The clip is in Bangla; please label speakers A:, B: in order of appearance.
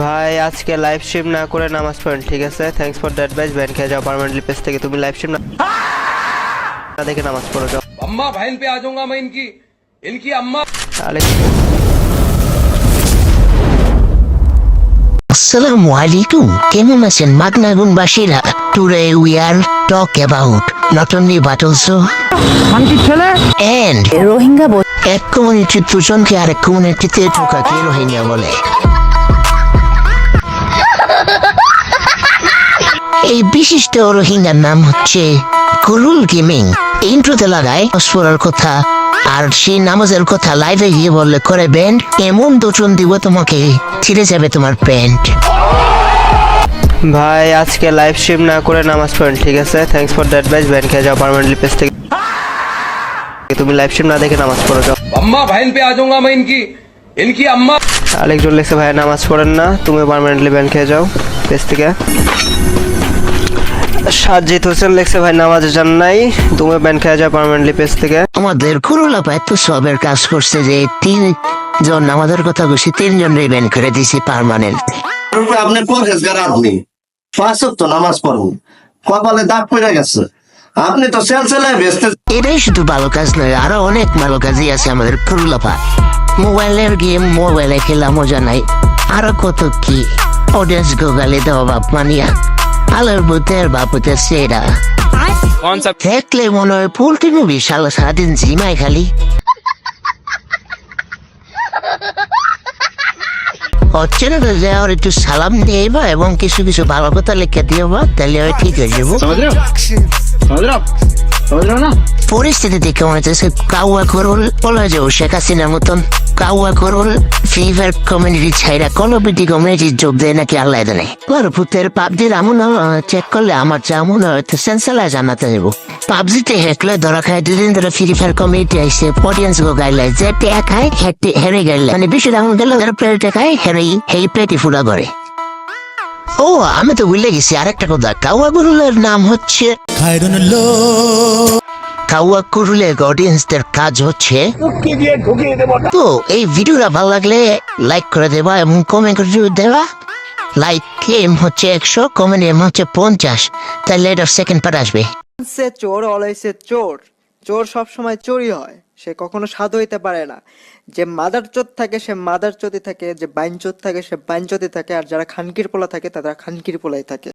A: ভাই আজকে লাইভ স্ট্রিম না করে নামাজ পড়েন ঠিক আছে thanks for that advice ban খেয়ে যাও পার্মানেন্টলি পেজ থেকে তুমি লাইভ স্ট্রিম না না দেখে নামাজ পড়ো যাও
B: अम्मा बहन पे आ जाऊंगा मैं इनकी इनकी अम्मा
A: তাহলে
C: Assalamu alaikum. কেমন আছেন মাগনাগুনবাসীরা Today we are talk about not only but also and
D: Rohingya বল
C: এক কমিউনিটির দুজনকে আরেক কমিউনিটিতে ঢোকাকে রোহিঙ্গা বলে এই বিশিষ্ট রোহিঙ্গার নাম হচ্ছে কুলুল গেমিং। ইন্ট্রোতে লাগায় অস্ফোরার কথা আর সেই নামাজের কথা লাইভে গিয়ে বললে করে ব্যান্ড এমন দুজন দিব তোমাকে ছিঁড়ে যাবে তোমার প্যান্ট
A: ভাই আজকে লাইভ স্ট্রিম না করে নামাজ পড়েন ঠিক আছে? থ্যাংকস ফর দ্যাট ভাই ব্যান্ড খেয়ে যাও পারমানেন্টলি পেস্ট থেকে। তুমি লাইভ স্ট্রিম না দেখে নামাজ পড়ো যাও।
B: আম্মা ভাইন পে আজুঙ্গা মা ইনকি ইনকি আম্মা?
A: আরেকজন লেখছে ভাই নামাজ পড়েন না তুমি পারমানেন্টলি ব্যান্ড খেয়ে যাও পেজ থেকে। সাজ্জিদ হোসেন লিখছে ভাই নামাজে যান নাই। তুমি ব্যান খেয়ে যাও পার্মানেন্টলি পেজ থেকে।
C: আমাদের কুরুলাপা এত সবের কাজ করছে যে তিন জন আমাদের কথা বসে তিনজন রিবেন করে দিছি পার্মানেন্ট
E: রূপে আপনি পরহেজগার আপনি পাঁচ তো নামাজ পড়ুন। কপালে দাগ পড়ে গেছে। আপনি তো সেল সেলায় বেচতে
C: এটাই শুধু ভালো কাজ নয় আরও অনেক ভালো কাজই আছে আমাদের কুরুলাপা মোবাইলের গেম মোবাইলে খেলা মজা নাই। আরও কত কি? অডিয়েন্স গোগালে দেওয়া বাপ মানিয়া। আলোর বুদ্ধের বাপুতের সেরা দেখলে মনে হয় পোল্ট্রি মুভি সালা সারাদিন জিমায় খালি। হচ্ছে না যে আর একটু সালাম দিয়ে বা এবং কিছু কিছু ভালো কথা লিখে দিয়ে বা তাহলে ঠিক হয়ে যাব। পরিস্থিতি দেখে মনে হচ্ছে কাউয়া করুল বলা যাও শেখ হাসিনার মতন কাউয়া করুল ফিভার কমিউনিটি ছাইরা কলবিটি কমিউনিটি যোগ দেয় নাকি আল্লাহ জানে। আর ভূতের পাবজির আমন চেক করলে আমার যেমন হয়তো সেন্সালা জানাতে যাব। পাবজিতে হেকলে ধরা খায় দুদিন ধরে ফ্রি ফায়ার কমিউনিটি আইসে অডিয়েন্স গো গাইলে যে টেকা খায় হেঁটে হেরে গেলে মানে বেশি দাম গেল প্লেটে খায় হেরেই এই প্লেটই ফুলা করে। ও, আমি তো ভুলে গেছি, আরেকটা কথা কাউয়া গরুলের নাম হচ্ছে কাউয়া কুরুলের অডিয়েন্সদের কাজ হচ্ছে তো এই ভিডিওটা ভালো লাগলে লাইক করে দেবা এবং কমেন্ট করে দেবা। লাইক এম হচ্ছে একশো কমেন্ট এম হচ্ছে পঞ্চাশ। তাহলে এটা সেকেন্ড পার্ট আসবে।
F: সে চোর অলওয়েজ চোর। চোর সব সময় চোরই হয়। সে কখনো সাধু হইতে পারে না। যে মাদার চোদ থাকে সে মাদার চোদই থাকে। যে বাইন চোদ থাকে সে বাইন চোদই থাকে। আর যারা খানকির পোলা থাকে তারা খানকির পোলাই থাকে।